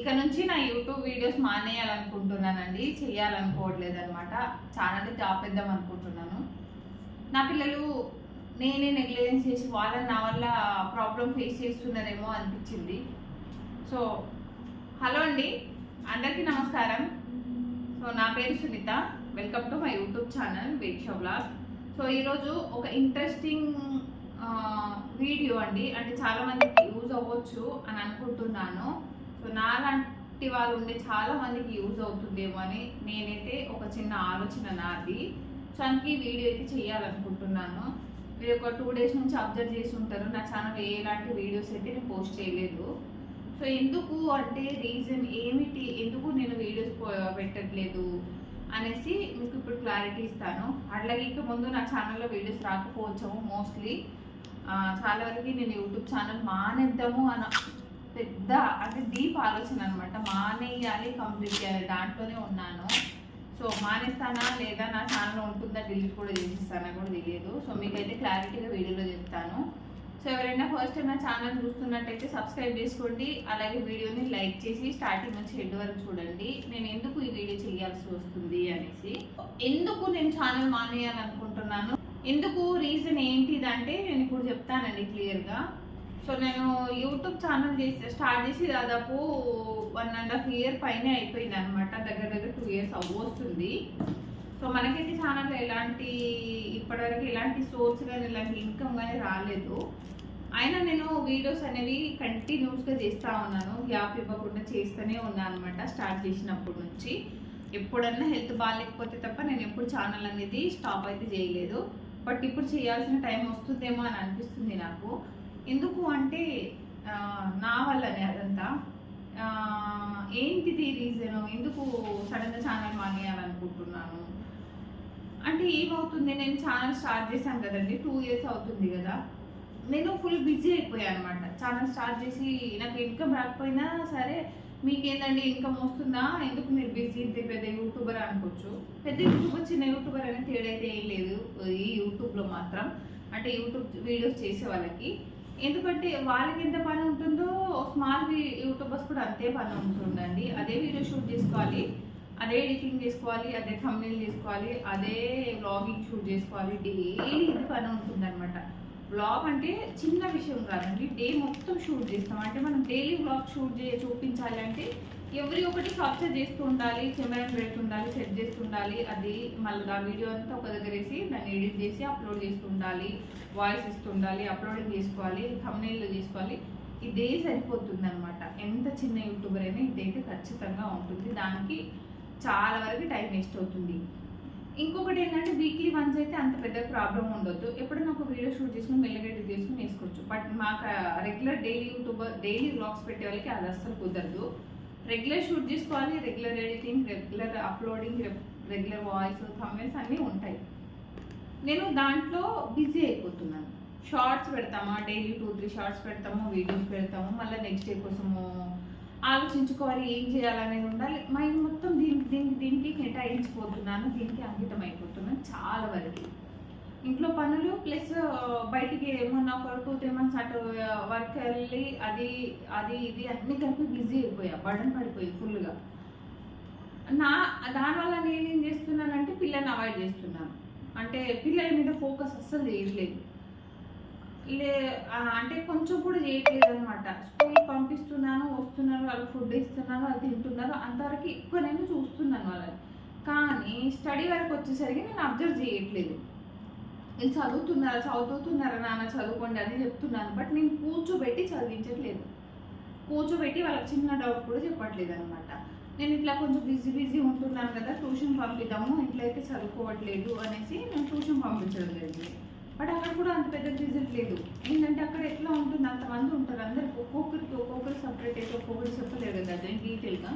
ఇక నుంచి నా యూట్యూబ్ వీడియోస్ మానేయాలనుకుంటున్నానండి. చేయాలనుకోవట్లేదు అనమాట ఛానల్ ఆపేద్దాం అనుకుంటున్నాను. నా పిల్లలు నేనే నెగ్లిజెన్స్ చేసి వాళ్ళని నా వల్ల ప్రాబ్లం ఫేస్ చేస్తున్నారేమో అనిపించింది. సో హలో అండి. అందరికీ నమస్కారం. సో నా పేరు Sunitha. Welcome to my YouTube channel Veeksha vlog so ఈరోజు ఒక ఇంట్రెస్టింగ్ వీడియో అండి. అంటే చాలామందికి యూజ్ అవ్వచ్చు అని అనుకుంటున్నాను. సో నాలాంటి వాళ్ళు ఉండే చాలా మందికి యూజ్ అవుతుందేమో అని నేనైతే ఒక చిన్న ఆలోచన నాది. సో అందుకే వీడియో అయితే చేయాలనుకుంటున్నాను. మీరు ఒక టూ డేస్ నుంచి అబ్జర్వ్ చేసి ఉంటారు. నా ఛానల్ ఎలాంటి వీడియోస్ అయితే నేను పోస్ట్ చేయలేదు. సో ఎందుకు అంటే రీజన్ ఏమిటి? ఎందుకు నేను వీడియోస్ పెట్టట్లేదు? అనేసి మీకు ఇప్పుడు క్లారిటీ ఇస్తాను. అట్లాగే ఇక ముందు నా ఛానల్లో వీడియోస్ రాకపోవచ్చాము మోస్ట్లీ. చాలా వరకు నేను యూట్యూబ్ ఛానల్ మానేద్దాము అని పెద్ద అంటే డీప్ ఆలోచన అనమాట మానేయాలి కంప్లీట్ చేయాలి. దాంట్లోనే ఉన్నాను. సో మానేస్తానా లేదా నా ఛానల్ ఉంటుందా డిలీట్ కూడా చేసిస్తానా కూడా తెలియదు. సో మీకైతే క్లారిటీగా వీడియోలో చెప్తాను. సో ఎవరైనా ఫస్ట్ టైం నా ఛానల్ చూస్తున్నట్టయితే సబ్స్క్రైబ్ చేసుకోండి. అలాగే వీడియోని లైక్ చేసి స్టార్టింగ్ నుంచి హెడ్ వరకు చూడండి. నేను ఎందుకు ఈ వీడియో చేయాల్సి వస్తుంది అనేసి. ఎందుకు నేను ఛానల్ మానేయాలనుకుంటున్నాను? ఎందుకు రీజన్ ఏంటిదంటే నేను ఇప్పుడు చెప్తానండి క్లియర్గా. సో నేను యూట్యూబ్ ఛానల్ చేసి స్టార్ట్ చేసి దాదాపు వన్ అండ్ హాఫ్ ఇయర్ పైన అయిపోయింది అనమాట దగ్గర దగ్గర టూ ఇయర్స్ అవ్వస్తుంది సో మనకైతే ఛానల్ ఎలాంటి ఇప్పటివరకు ఎలాంటి సోర్స్ కానీ ఎలాంటి ఇన్కమ్ కానీ రాలేదు. అయినా నేను వీడియోస్ అనేవి కంటిన్యూస్గా చేస్తూ ఉన్నాను. గ్యాప్ ఇవ్వకుండా చేస్తూనే ఉన్నాను అనమాట స్టార్ట్ చేసినప్పటి నుంచి. ఎప్పుడన్నా హెల్త్ బాగాలేకపోతే తప్ప నేను ఎప్పుడు ఛానల్ అనేది స్టాప్ అయితే చేయలేదు. బట్ ఇప్పుడు చేయాల్సిన టైం వస్తుందేమో అని అనిపిస్తుంది నాకు. ఎందుకు అంటే నా వల్లనే అదంతా. ఏంటిది రీజన్ ఎందుకు సడన్గా ఛానల్ మానేయాలనుకుంటున్నాను? అంటే ఏమవుతుంది? నేను ఛానల్ స్టార్ట్ చేశాను కదండి టూ ఇయర్స్ అవుతుంది కదా. నేను ఫుల్ బిజీ అయిపోయాను అనమాట ఛానల్ స్టార్ట్ చేసి నాకు ఇన్కమ్ రాకపోయినా సరే మీకేందండి? ఇన్కమ్ వస్తుందా? ఎందుకు మీరు బిజీ ఇంత పెద్ద యూట్యూబర్ అనుకోవచ్చు. పెద్ద యూట్యూబర్ చిన్న యూట్యూబర్ అనే తేడా అయితే ఏం లేదు. ఈ యూట్యూబ్లో మాత్రం. అంటే యూట్యూబ్ వీడియోస్ చేసే వాళ్ళకి. ఎందుకంటే వాళ్ళకి ఎంత పని ఉంటుందో స్మాల్ యూట్యూబర్స్ కూడా అంతే పని ఉంటుందండి. అదే వీడియో షూట్ చేసుకోవాలి అదే ఎడిటింగ్ చేసుకోవాలి అదే thumbnail చేసుకోవాలి అదే వ్లాగింగ్ షూట్ చేసుకోవాలి. డైలీ ఇది పని ఉంటుందన్నమాట. బ్లాగ్ వ్లాగ్ అంటే చిన్న విషయం కాదండి. డే మొత్తం షూట్ చేస్తాం. అంటే మనం డైలీ వ్లాగ్ షూట్ చే చూపించాలి అంటే ఎవరి ఒకటి క్యాప్చర్ చేస్తూ ఉండాలి కెమెరా పెడుతుండాలి సెట్ చేస్తుండాలి అది మళ్ళీ ఆ వీడియో అంతా ఒక దగ్గర వేసి దాన్ని ఎడిట్ చేసి అప్లోడ్ చేస్తుండాలి వాయిస్ ఇస్తుండాలి అప్లోడింగ్ చేసుకోవాలి thumbnail చేసుకోవాలి. ఇదే సరిపోతుంది అనమాట ఎంత చిన్న యూట్యూబర్ అయినా ఇదైతే ఖచ్చితంగా ఉంటుంది. దానికి చాలా వరకు టైం వేస్ట్ అవుతుంది. ఇంకొకటి ఏంటంటే వీక్లీ వన్స్ అయితే అంత పెద్ద ప్రాబ్లం ఉండొద్దు. ఎప్పుడైనా ఒక వీడియో షూట్ చేసుకుని మెల్లగడ్డ తీసుకుని వేసుకోవచ్చు. బట్ మాకు regular daily YouTuber daily vlogs పెట్టే వాళ్ళకి అది అస్సలు కుదరదు. రెగ్యులర్ షూట్ చేసుకోవాలి regular editing regular uploading regular voice thumbnails అన్నీ ఉంటాయి. నేను దాంట్లో బిజీ అయిపోతున్నాను. షార్ట్స్ పెడతామా డైలీ టూ త్రీ షార్ట్స్ పెడతాము వీడియోస్ పెడతాము మళ్ళీ నెక్స్ట్ డే కోసము ఆలోచించుకోవాలి ఏం చేయాలనేది ఉండాలి. మైండ్ మొత్తం దీనికి దీనికి దీనికి కేటాయించిపోతున్నాను దీనికి అంకితం అయిపోతున్నాను చాలా వరకు. ఇంట్లో పనులు ప్లస్ బయటికి ఏమన్నా ఒక త్రీ మంత్స్ అటు వర్క్ వెళ్ళి అది అది ఇది అన్ని కలిపి బిజీ అయిపోయా బర్డన్ పడిపోయి ఫుల్గా నా దానివల్ల నేను ఏం చేస్తున్నానంటే పిల్లల్ని అవాయిడ్ చేస్తున్నాను. అంటే పిల్లల మీద ఫోకస్ అస్సలు చేయట్లేదు. లే అంటే కొంచెం కూడా చేయట్లేదు అనమాట స్కూల్ పంపిస్తున్నాను వస్తున్నారు వాళ్ళకి ఫుడ్ ఇస్తున్నాను అది తింటున్నారు అంతవరకు ఎక్కువ నేను చూస్తున్నాను వాళ్ళని. కానీ స్టడీ వరకు వచ్చేసరికి నేను అబ్జర్వ్ చేయట్లేదు. నేను చదువుతున్నారా చదువుతున్నారా నాన్న చదువుకోండి అది చెప్తున్నాను. బట్ నేను కూర్చోబెట్టి చదివించట్లేదు. కూర్చోబెట్టి వాళ్ళకి చిన్న డౌట్ కూడా చెప్పట్లేదు అనమాట నేను ఇట్లా కొంచెం బిజీ బిజీ ఉంటున్నాను కదా ట్యూషన్ పంపిద్దాము ఇంట్లో అయితే చదువుకోవట్లేదు అనేసి నేను ట్యూషన్ పంపించడం జరిగింది. బట్ అక్కడ కూడా అంత పెద్ద రిజల్ట్ లేదు. ఏంటంటే అక్కడ ఎట్లా ఉంటుంది అంతమంది ఉంటారు. అందరికి ఒక్కొక్కరికి ఒక్కొక్కరు సపరేట్ అయితే ఒక్కొక్కరు చెప్పలేరు కదా అది డీటెయిల్గా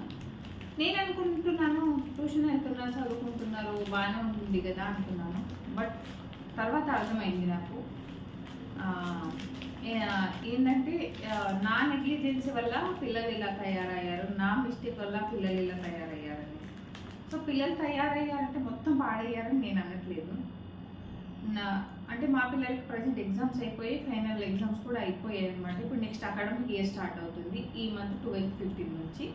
నేను అనుకుంటున్నాను ట్యూషన్ వెళ్తున్నారు చదువుకుంటున్నారు బాగానే ఉంటుంది కదా అనుకున్నాను. బట్ తర్వాత అర్థమైంది నాకు. ఏంటంటే నా నెగ్లిజెన్స్ వల్ల పిల్లలు ఇలా తయారయ్యారు నా మిస్టేక్ వల్ల పిల్లలు ఇలా తయారయ్యారని సో పిల్లలు తయారయ్యారంటే మొత్తం పాడయ్యారని నేను అనట్లేదు. నా అంటే మా పిల్లలకి ప్రజెంట్ ఎగ్జామ్స్ అయిపోయి ఫైనల్ ఎగ్జామ్స్ కూడా అయిపోయాయి అనమాట ఇప్పుడు నెక్స్ట్ అకాడమిక్ ఇయర్ స్టార్ట్ అవుతుంది ఈ మంత్ ట్వెల్త్ ఫిఫ్టీన్ నుంచి.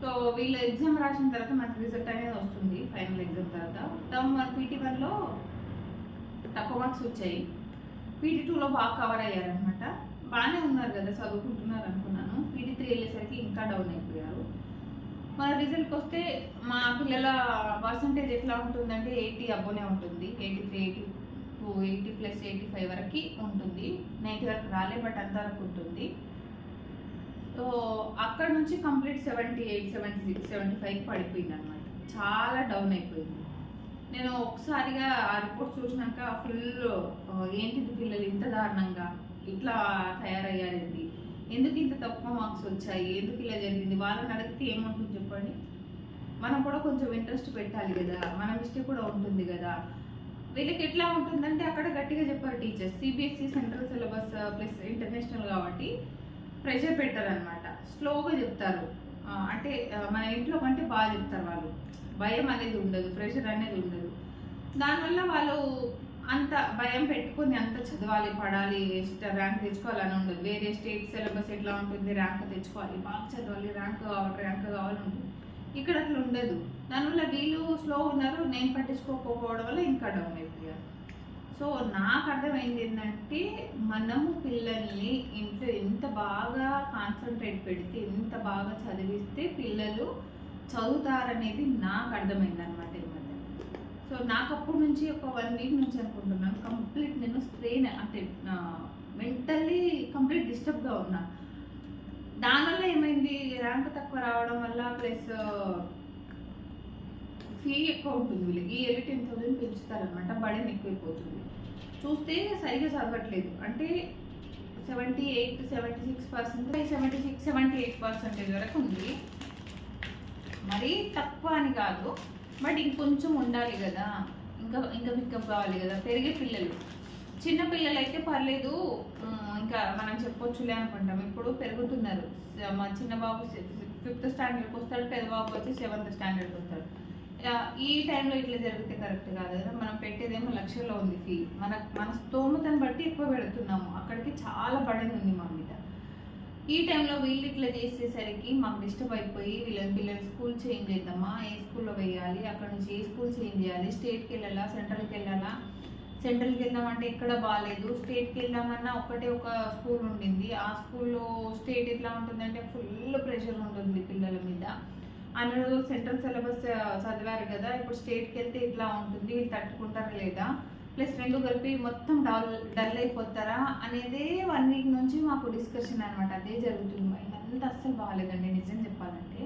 సో వీళ్ళు ఎగ్జామ్ రాసిన తర్వాత మనకి రిజల్ట్ అనేది వస్తుంది ఫైనల్ ఎగ్జామ్ తర్వాత. టర్మ్ వన్ పీటీ వన్లో తక్కువ మార్క్స్ వచ్చాయి. పీటీ టూలో బాగా కవర్ అయ్యారనమాట బాగానే ఉన్నారు కదా చదువుకుంటున్నారు అనుకున్నాను. పీటీ త్రీ వెళ్ళేసరికి ఇంకా డౌన్ అయిపోయారు. మన రిజల్ట్కి వస్తే మా పిల్లల పర్సంటేజ్ ఎట్లా ఉంటుందంటే ఎయిటీ అబ్బోనే ఉంటుంది. Eighty three eighty two eighty plus eighty five వరకు ఉంటుంది. నైంటీ వరకు రాలే బట్ అంతవరకు ఉంటుంది. సో అక్కడ నుంచి complete seventy eight seventy six seventy five పడిపోయింది అనమాట చాలా డౌన్ అయిపోయింది. నేను ఒకసారిగా ఆ రిపోర్ట్ చూసినాక ఫుల్ ఏంటిది పిల్లలు ఇంత దారుణంగా? ఇట్లా తయారయ్యారండి ఎందుకు ఇంత తక్కువ మార్క్స్ వచ్చాయి? ఎందుకు ఇలా జరిగింది? వాళ్ళని అడిగితే ఏముంటుంది చెప్పండి? మనం కూడా కొంచెం ఇంట్రెస్ట్ పెట్టాలి కదా. మన మిస్టేక్ కూడా ఉంటుంది కదా. వీళ్ళకి ఎట్లా ఉంటుందంటే అక్కడ గట్టిగా చెప్పారు teachers CBSE central syllabus plus international కాబట్టి ప్రెషర్ పెట్టారనమాట స్లోగా చెప్తారు. అంటే మన ఇంట్లో కంటే బాగా చెప్తారు వాళ్ళు. భయం అనేది ఉండదు ప్రెషర్ అనేది ఉండదు. దానివల్ల వాళ్ళు అంత భయం పెట్టుకుని అంత చదవాలి పడాలి ర్యాంక్ తెచ్చుకోవాలని ఉండదు. వేరే స్టేట్ సిలబస్ ఎట్లా ఉంటుంది ర్యాంక్ తెచ్చుకోవాలి. బాగా చదవాలి ర్యాంక్ కావాలి ర్యాంక్ కావాలి ఉంటుంది ఇక్కడ అట్లా ఉండదు. దానివల్ల వీళ్ళు స్లో ఉన్నారు నేను పట్టించుకోకపోవడం వల్ల ఇంకా డౌన్ అయిపోయారు. సో నాకు అర్థమైంది ఏంటంటే మనము పిల్లల్ని ఇంట్లో ఎంత బాగా కాన్సన్ట్రేట్ పెడితే ఎంత బాగా చదివిస్తే పిల్లలు చదువుతారనేది నాకు అర్థమైంది అనమాట ఈ మధ్య. సో నాకు అప్పటి నుంచి ఒక వన్ వీక్ నుంచి అనుకుంటున్నాను. కంప్లీట్ నేను స్ట్రెయిన్ అంటే మెంటల్లీ కంప్లీట్ డిస్టర్బ్గా ఉన్నా. దానివల్ల ఏమైంది? ర్యాంక్ తక్కువ రావడం వల్ల ప్లస్ ఫీ ఎక్కువ ఉంటుంది వీళ్ళకి. ఎయిట్ టెన్ థౌసండ్ పెంచుతారనమాట బడన్ ఎక్కువైపోతుంది. చూస్తే సరిగా చదవట్లేదు. అంటే seventy eight seventy six percent seventy six seventy eight percentage వరకు ఉంది. మరీ తక్కువ అని కాదు. బట్ ఇంకొంచెం ఉండాలి కదా. ఇంకా ఇంకా పికప్ కావాలి కదా. పెరిగే పిల్లలు. చిన్న పిల్లలు అయితే పర్లేదు ఇంకా మనం చెప్పొచ్చులే అనుకుంటాం. ఇప్పుడు పెరుగుతున్నారు. మా చిన్న బాబు ఫిఫ్త్ స్టాండర్డ్కి వస్తాడు. పెద్ద బాబు వచ్చి సెవెంత్ స్టాండర్డ్కి వస్తాడు. ఈ టైంలో ఇట్లా జరిగితే కరెక్ట్ కాదు కదా. మనం పెట్టేదేమో లక్షల్లో ఉంది ఫీ మన మన స్తోమతను బట్టి ఎక్కువ పెడుతున్నాము. అక్కడికి చాలా బడన్ ఉంది మా మీద. ఈ టైంలో వీళ్ళు ఇట్లా చేసేసరికి మాకు డిస్టర్బ్ అయిపోయి వీళ్ళ పిల్లలు స్కూల్ చేంజ్ చేద్దామా? ఏ స్కూల్లో వేయాలి? అక్కడ నుంచి ఏ స్కూల్ చేంజ్ చేయాలి? స్టేట్కి వెళ్ళాలా? సెంట్రల్కి వెళ్ళాలా? సెంట్రల్కి వెళ్దామంటే ఎక్కడ బాగాలేదు స్టేట్కి వెళ్దామన్నా ఒకటే ఒక స్కూల్ ఉండింది. ఆ స్కూల్లో స్టేట్ ఎట్లా ఉంటుందంటే ఫుల్ ప్రెషర్ ఉంటుంది పిల్లల మీద. అందరూ సెంట్రల్ సిలబస్ చదివారు కదా ఇప్పుడు స్టేట్కి వెళ్తే ఇట్లా ఉంటుంది వీళ్ళు తట్టుకుంటారా లేదా? ప్లస్ రెండు కలిపి మొత్తం డల్ డల్ అయిపోతారా? అనేదే వన్ వీక్ నుంచి మాకు డిస్కషన్ అనమాట అదే జరుగుతుంది. మైండ్ అంతా అస్సలు బాగాలేదండి నిజం చెప్పాలంటే.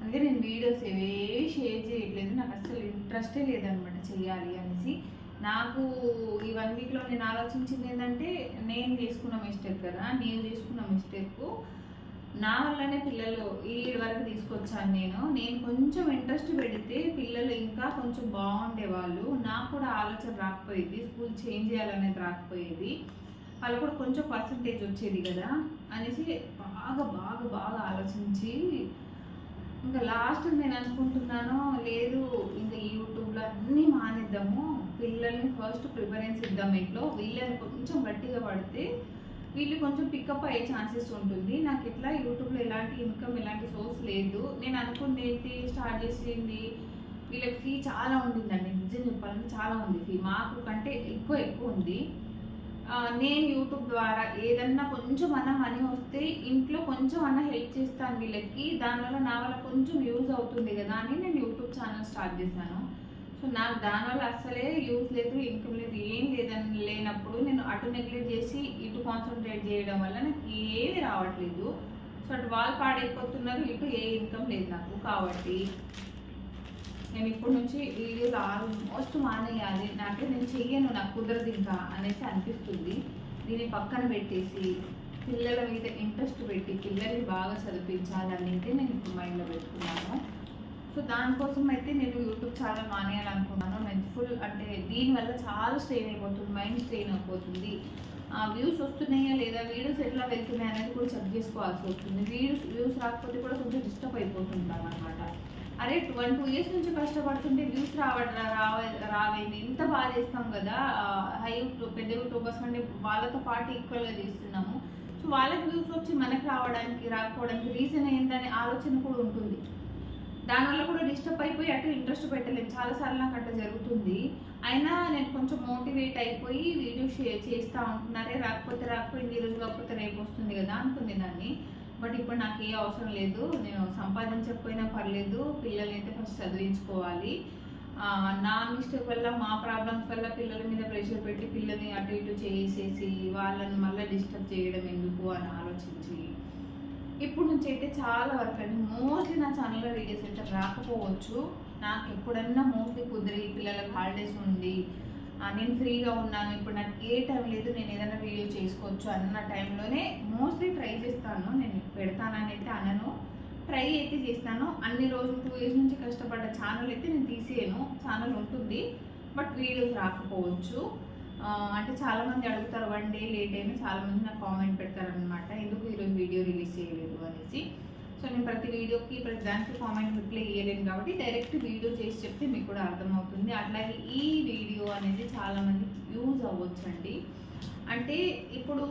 అందుకే నేను వీడియోస్ ఏవే షేర్ చేయట్లేదు. నాకు అస్సలు ఇంట్రెస్టే లేదనమాట చేయాలి అనేసి. నాకు ఈ వన్ వీక్లో నేను ఆలోచించింది ఏంటంటే నేను చేసుకున్న మిస్టేక్ కదా నేను చేసుకున్న మిస్టేక్ నా వల్లనే పిల్లలు ఈ వరకు తీసుకొచ్చాను నేను. నేను కొంచెం ఇంట్రెస్ట్ పెడితే పిల్లలు ఇంకా కొంచెం బాగుండేవాళ్ళు. నాకు కూడా ఆలోచన రాకపోయేది స్కూల్ చేంజ్ చేయాలనేది రాకపోయేది. వాళ్ళు కూడా కొంచెం పర్సంటేజ్ వచ్చేది కదా అనేసి బాగా బాగా బాగా ఆలోచించి ఇంకా లాస్ట్ నేను అనుకుంటున్నాను లేదు ఇంకా యూట్యూబ్లో అన్నీ మానేద్దాము. పిల్లల్ని ఫస్ట్ ప్రిఫరెన్స్ ఇద్దాం ఇంట్లో. వీళ్ళని కొంచెం గట్టిగా పడితే వీళ్ళు కొంచెం పికప్ అయ్యే ఛాన్సెస్ ఉంటుంది. నాకు ఇట్లా యూట్యూబ్లో ఎలాంటి ఇన్కమ్ ఎలాంటి సోర్స్ లేదు. నేను అనుకుంది ఏంటి స్టార్ట్ చేసింది. వీళ్ళకి ఫీ చాలా ఉండిందండి. నిజం చెప్పాలంటే చాలా ఉంది. ఫీ మాకు కంటే ఎక్కువ ఎక్కువ ఉంది. నేను యూట్యూబ్ ద్వారా ఏదన్నా కొంచెం అన్న మనీ వస్తే ఇంట్లో కొంచెం అన్న హెల్ప్ చేస్తాను వీళ్ళకి. దానివల్ల నా వల్ల కొంచెం యూజ్ అవుతుంది కదా అని నేను యూట్యూబ్ ఛానల్ స్టార్ట్ చేశాను. సో నాకు దానివల్ల అస్సలే యూజ్ లేదు ఇన్కమ్ లేదు ఏం లేదని లేనప్పుడు నేను అటు నెగ్లెక్ట్ చేసి ఇటు కాన్సన్ట్రేట్ చేయడం వల్ల నాకు ఏది రావట్లేదు. సో అటు వాళ్ళు పాడైపోతున్నారు ఇటు ఏ ఇన్కమ్ లేదు నాకు కాబట్టి. నేను ఇప్పటి నుంచి వీడియోలు ఆల్మోస్ట్ మానేయాలి. నాకు నేను చెయ్యను నాకు కుదరదు ఇంకా అనేసి అనిపిస్తుంది. దీన్ని పక్కన పెట్టేసి పిల్లల మీద ఇంట్రెస్ట్ పెట్టి పిల్లల్ని బాగా చదివించాలని అయితే నేను ఇప్పుడు మైండ్లో పెట్టుకున్నాను. సో దానికోసం అయితే నేను యూట్యూబ్ ఛానల్ మానేయాలనుకున్నాను. నేను ఫుల్ అంటే దీనివల్ల చాలా స్ట్రెయిన్ అయిపోతుంది మైండ్ స్ట్రెయిన్ అయిపోతుంది. వ్యూస్ వస్తున్నాయా లేదా వీడియోస్ ఎట్లా వెళ్తున్నాయి అనేది కూడా చెక్ చేసుకోవాల్సి వస్తుంది. వీడియోస్ వ్యూస్ రాకపోతే కూడా కొంచెం డిస్టర్బ్ అయిపోతుంటాను అనమాట అరే వన్ టూ ఇయర్స్ నుంచి కష్టపడుతుంటే వ్యూస్ రావడం రావ రావేది? ఇంత బాగా చేస్తాం కదా. హై యూట్యూబ్ పెద్ద యూట్యూబర్స్ కంటే వాళ్ళతో పాటు ఈక్వల్గా చేస్తున్నాము. సో వాళ్ళకి వ్యూస్ వచ్చి మనకి రావడానికి రాకపోవడానికి రీజన్ ఏంటనే ఆలోచన కూడా ఉంటుంది. దానివల్ల కూడా డిస్టర్బ్ అయిపోయి అటు ఇంట్రెస్ట్ పెట్టలేము చాలాసార్లు నాకు అట్లా జరుగుతుంది. అయినా నేను కొంచెం మోటివేట్ అయిపోయి వీడియో షేర్ చేస్తూ ఉంటున్నారే. రాకపోతే రాకపోయింది. ఈరోజు కాకపోతే రేపు వస్తుంది కదా అనుకుంది దాన్ని. బట్ ఇప్పుడు నాకు ఏ అవసరం లేదు. నేను సంపాదించకపోయినా పర్లేదు. పిల్లల్ని అయితే ఫస్ట్ చదివించుకోవాలి. నా మిస్టేక్ వల్ల మా ప్రాబ్లమ్స్ వల్ల పిల్లల మీద ప్రెషర్ పెట్టి పిల్లల్ని అటు ఇటు చేసేసి వాళ్ళని మళ్ళీ డిస్టర్బ్ చేయడం ఎందుకు అని ఆలోచించి ఇప్పుడు నుంచి అయితే చాలా వరకు అండి మోస్ట్లీ నా ఛానల్లో వీడియోస్ అయితే రాకపోవచ్చు. నాకు ఎప్పుడన్నా మోస్ట్లీ కుదిరి పిల్లలకు హాలిడేస్ ఉండి నేను ఫ్రీగా ఉన్నాను ఇప్పుడు నాకు ఏ టైం లేదు నేను ఏదైనా వీడియో చేసుకోవచ్చు అన్న టైంలోనే మోస్ట్లీ ట్రై చేస్తాను. నేను పెడతానని అయితే అనను. ట్రై అయితే చేస్తాను. అన్ని రోజులు టూ ఇయర్స్ నుంచి కష్టపడ్డ ఛానల్ అయితే నేను తీసేయను. ఛానల్ ఉంటుంది బట్ వీడియోస్ రాకపోవచ్చు. అంటే చాలా మంది అడుగుతారు వన్ డే లేట్ అయినా చాలా మంది నాకు కామెంట్ పెడతారు అనమాట ఎందుకు ఈరోజు వీడియో రిలీజ్ చేయలేదు? అనేసి. సో నేను ప్రతి వీడియోకి ప్రతి దానికి కామెంట్ రిప్లై ఇవ్వలేను కాబట్టి డైరెక్ట్ వీడియో చేసి చెప్తే మీకు కూడా అర్థమవుతుంది. అట్లాగే ఈ వీడియో అనేది చాలామంది యూజ్ అవ్వచ్చండి. అంటే ఇప్పుడు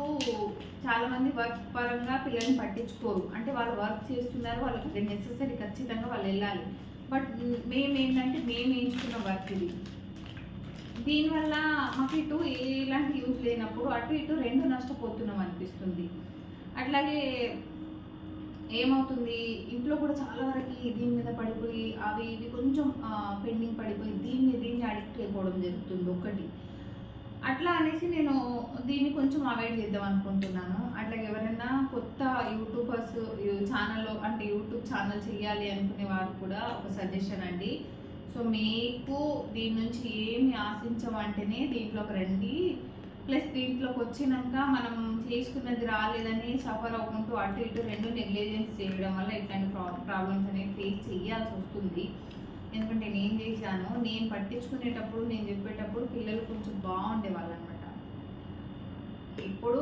చాలామంది వర్క్ పరంగా పిల్లల్ని పట్టించుకోరు. అంటే వాళ్ళు వర్క్ చేస్తున్నారు వాళ్ళకి నెసెసరీ ఖచ్చితంగా వాళ్ళు వెళ్ళాలి. బట్ మేము ఏంటంటే మేము ఎంచుకున్న వర్క్ ఇది. దీనివల్ల మాకు ఇటు ఎలాంటి యూజ్ లేనప్పుడు అటు ఇటు రెండు నష్టపోతున్నాం అనిపిస్తుంది. అట్లాగే ఏమవుతుంది? ఇంట్లో కూడా చాలా వరకు దీని మీద పడిపోయి అవి ఇవి కొంచెం పెండింగ్ పడిపోయి దీన్ని దీన్ని అడిక్ట్ అయిపోవడం జరుగుతుంది ఒకటి అట్లా అనేసి నేను దీన్ని కొంచెం అవాయిడ్ చేద్దాం అనుకుంటున్నాను. అట్లా ఎవరైనా కొత్త యూట్యూబర్స్ ఛానల్ అంటే యూట్యూబ్ ఛానల్ చేయాలి అనుకునే వారు కూడా ఒక సజెషన్ అండి. సో మీకు దీని నుంచి ఏమి ఆశించమంటేనే దీంట్లోకి రండి. ప్లస్ దీంట్లోకి వచ్చినాక మనం చేసుకున్నది రాలేదని సఫర్ అవ్వకుంటూ అటు ఇటు రెండు నెగ్లిజెన్స్ చేయడం వల్ల ఇట్లాంటి ప్రాబ్లమ్స్ అనేవి ఫేస్ చేయాల్సి వస్తుంది. ఎందుకంటే నేను చేశాను నేను పట్టించుకునేటప్పుడు నేను చెప్పేటప్పుడు పిల్లలు కొంచెం బాగుండేవాళ్ళు అనమాట ఇప్పుడు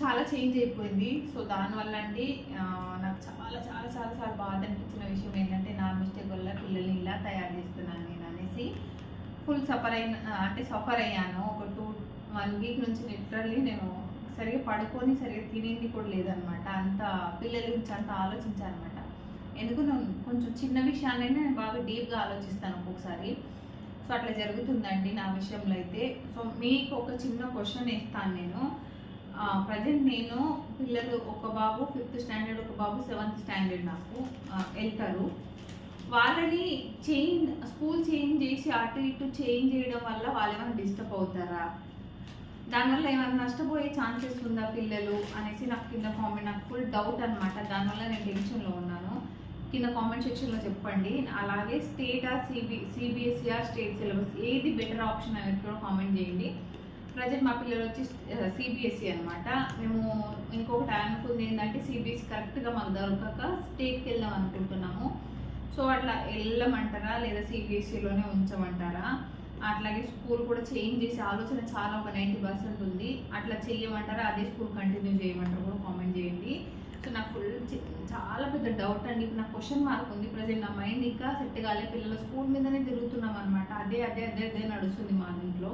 చాలా చేంజ్ అయిపోయింది. సో దానివల్ల అండి నాకు చాలా చాలా చాలా చాలా బాధ అనిపించిన విషయం ఏంటంటే నా మిస్టేక్ వల్ల పిల్లల్ని ఇలా తయారు చేస్తున్నాను నేను అనేసి ఫుల్ సఫర్ అయిన అంటే సఫర్ అయ్యాను. ఒక టూ వన్ వీక్ నుంచి లిటరల్లీ నేను సరిగ్గా పడుకొని సరిగ్గా తినేది కూడా లేదనమాట. అంత పిల్లల గురించి అంత ఆలోచించానమాట. ఎందుకు నేను కొంచెం చిన్న విషయాన్ని నేను బాగా డీప్గా ఆలోచిస్తాను ఒక్కొక్కసారి. సో అట్లా జరుగుతుందండి నా విషయంలో అయితే. సో మీకు ఒక చిన్న క్వశ్చన్ ఇస్తాను నేను. ప్రజెంట్ నేను పిల్లలు ఒక బాబు ఫిఫ్త్ స్టాండర్డ్ ఒక బాబు సెవెంత్ స్టాండర్డ్ నాకు వెళ్తారు. వాళ్ళని చేంజ్ స్కూల్ చేంజ్ చేసి అటు ఇటు చేంజ్ చేయడం వల్ల వాళ్ళు ఏమైనా డిస్టర్బ్ అవుతారా? దానివల్ల ఏమైనా నష్టపోయే ఛాన్సెస్ ఉందా పిల్లలు? అనేసి నాకు కింద కామెంట్ నాకు ఫుల్ డౌట్ అనమాట దానివల్ల నేను టెన్షన్లో ఉన్నాను. కింద కామెంట్ సెక్షన్లో చెప్పండి. అలాగే state or CB CBSE or state syllabus ఏది బెటర్ ఆప్షన్ అనేది కూడా కామెంట్ చేయండి. ప్రజెంట్ మా పిల్లలు వచ్చి సిబిఎస్ఈ అనమాట మేము ఇంకొకటి అనుకుంది ఏంటంటే సిబిఎస్ఈ కరెక్ట్గా మాకు దొరకక స్టేట్కి వెళ్దాం అనుకుంటున్నాము. సో అట్లా వెళ్ళమంటారా? లేదా సిబిఎస్ఈలోనే ఉంచమంటారా? అట్లాగే స్కూల్ కూడా చేంజ్ చేసే ఆలోచన చాలా ఒక నైంటీ పర్సెంట్ ఉంది. అట్లా చేయమంటారా అదే స్కూల్ కంటిన్యూ చేయమంటారా కూడా కామెంట్ చేయండి. సో నాకు ఫుల్ చాలా పెద్ద డౌట్ అండి. ఇప్పుడు నాకు క్వశ్చన్ మార్క్ ఉంది. ప్రజెంట్ నా మైండ్ ఇంకా సెట్ కాలే. పిల్లల స్కూల్ మీదనే తిరుగుతున్నాం అనమాట అదే అదే అదే అదే నడుస్తుంది మా ఇంట్లో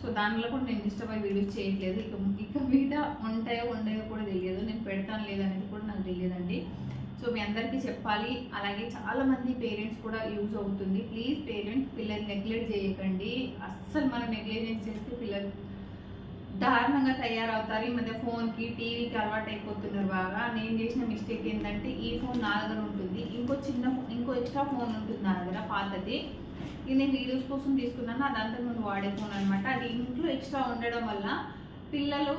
సో దానిలో కూడా నేను డిస్టర్బ్ అయ్యి వీడియోస్ చేయట్లేదు. ఇక ఇక మీద ఉంటాయో ఉండయో కూడా తెలియదు. నేను పెడతాను లేదనేది కూడా నాకు తెలియదండి. సో మీ అందరికీ చెప్పాలి. అలాగే చాలా మంది పేరెంట్స్ కూడా యూజ్ అవుతుంది. ప్లీజ్ పేరెంట్స్ పిల్లల్ని నెగ్లెక్ట్ చేయకండి. అస్సలు మనం నెగ్లెజెన్స్ చేస్తే పిల్లలు దారుణంగా తయారవుతారు. ఈ మధ్య ఫోన్కి టీవీకి అలవాటు అయిపోతున్నారు బాగా. నేను చేసిన మిస్టేక్ ఏంటంటే ఈ ఫోన్ నా దగ్గర ఉంటుంది. ఇంకో చిన్న ఇంకో ఎక్స్ట్రా ఫోన్ ఉంటుంది నా దగ్గర పాతది. ఇది నేను వీడియోస్ కోసం తీసుకున్నాను. అదంతా ముందు వాడే ఫోన్ అనమాట అది ఇంట్లో ఎక్స్ట్రా ఉండడం వల్ల పిల్లలు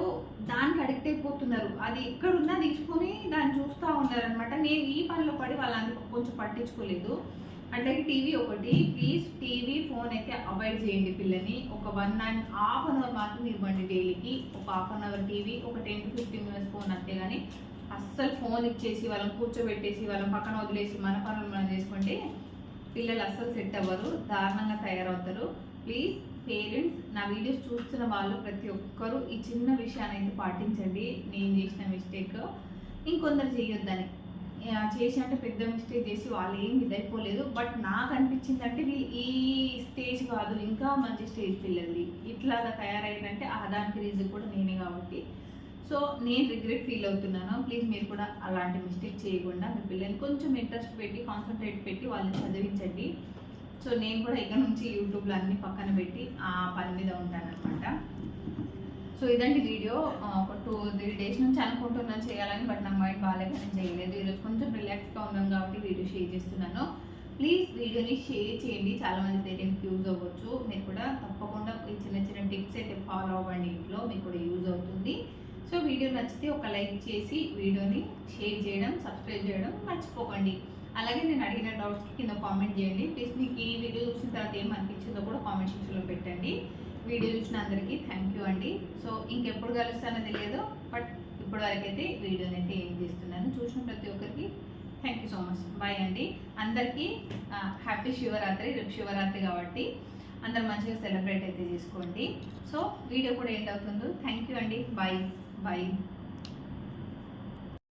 దానికి అడిక్ట్ అయిపోతున్నారు. అది ఎక్కడున్నా తీసుకొని దాన్ని చూస్తూ ఉన్నారనమాట నేను ఈ పనిలో పడి వాళ్ళని కొంచెం పట్టించుకోలేదు. అట్లాగే టీవీ ఒకటి ప్లీజ్ టీవీ ఫోన్ అయితే అవాయిడ్ చేయండి పిల్లని ఒక one and half an hour మాత్రం ఇవ్వండి డైలీకి ఒక హాఫ్ అన్ అవర్ టీవీ ఒక ten to fifteen minutes phone అంతే కానీ అస్సలు ఫోన్ ఇచ్చేసి వాళ్ళని కూర్చోబెట్టేసి వాళ్ళని పక్కన వదిలేసి మన పనులు మనం చేసుకుంటే పిల్లలు అస్సలు సెట్ అవ్వరు దారుణంగా తయారవుతారు. ప్లీజ్ పేరెంట్స్ నా వీడియోస్ చూస్తున్న వాళ్ళు ప్రతి ఒక్కరూ ఈ చిన్న విషయాన్ని అయితే పాటించండి. నేను చేసిన మిస్టేక్ ఇంకొందరు చేయొద్దని. చేసి అంటే పెద్ద మిస్టేక్ చేసి వాళ్ళు ఏం ఇదైపోలేదు బట్ నాకు అనిపించింది అంటే వీళ్ళు ఈ స్టేజ్ కాదు ఇంకా మంచి స్టేజ్ పిల్లల్ని ఇట్లాగా తయారైందంటే ఆ దానికి రీజన్ కూడా నేనే కాబట్టి. సో నేను రిగ్రెట్ ఫీల్ అవుతున్నాను. ప్లీజ్ మీరు కూడా అలాంటి మిస్టేక్ చేయకుండా మీ పిల్లల్ని కొంచెం ఇంట్రెస్ట్ పెట్టి కాన్సన్ట్రేట్ పెట్టి వాళ్ళని చదివించండి. సో నేను కూడా ఇక్కడ నుంచి యూట్యూబ్లో అన్ని పక్కన పెట్టి ఆ పని మీద ఉంటానన్నమాట. సో ఇదండి వీడియో. ఒక టూ త్రీ డేస్ నుంచి అనుకుంటున్నాను చేయాలని బట్ నా మైండ్ బాగాలేక నేను చేయలేదు. ఈరోజు కొంచెం రిలాక్స్గా ఉన్నాం కాబట్టి వీడియో షేర్ చేస్తున్నాను. ప్లీజ్ వీడియోని షేర్ చేయండి. చాలా మంది పేరెంట్స్కి యూజ్ అవ్వచ్చు. మీరు కూడా తప్పకుండా చిన్న చిన్న టిప్స్ అయితే ఫాలో అవ్వండి ఇంట్లో. మీకు కూడా యూజ్ అవుతుంది. సో వీడియో నచ్చితే ఒక లైక్ చేసి వీడియోని షేర్ చేయడం సబ్స్క్రైబ్ చేయడం మర్చిపోకండి. అలాగే నేను అడిగిన డౌట్స్కి కింద కామెంట్ చేయండి. ప్లీజ్ మీకు ఈ వీడియో చూసిన తర్వాత ఏం అనిపించిందో కూడా కామెంట్ సెక్షన్లో పెట్టండి. వీడియో చూసిన అందరికీ థ్యాంక్ యూ అండి. సో ఇంకెప్పుడు కలుస్తానో తెలియదు బట్ ఇప్పటి వరకైతే వీడియోని అయితే ఏం చేస్తున్నాను చూసిన ప్రతి ఒక్కరికి thank you so much bye అండి. అందరికీ హ్యాపీ శివరాత్రి రేపు శివరాత్రి కాబట్టి అందరు మంచిగా సెలబ్రేట్ అయితే చేసుకోండి. సో వీడియో కూడా ఏంటవుతుందో థ్యాంక్ యూ అండి. Bye bye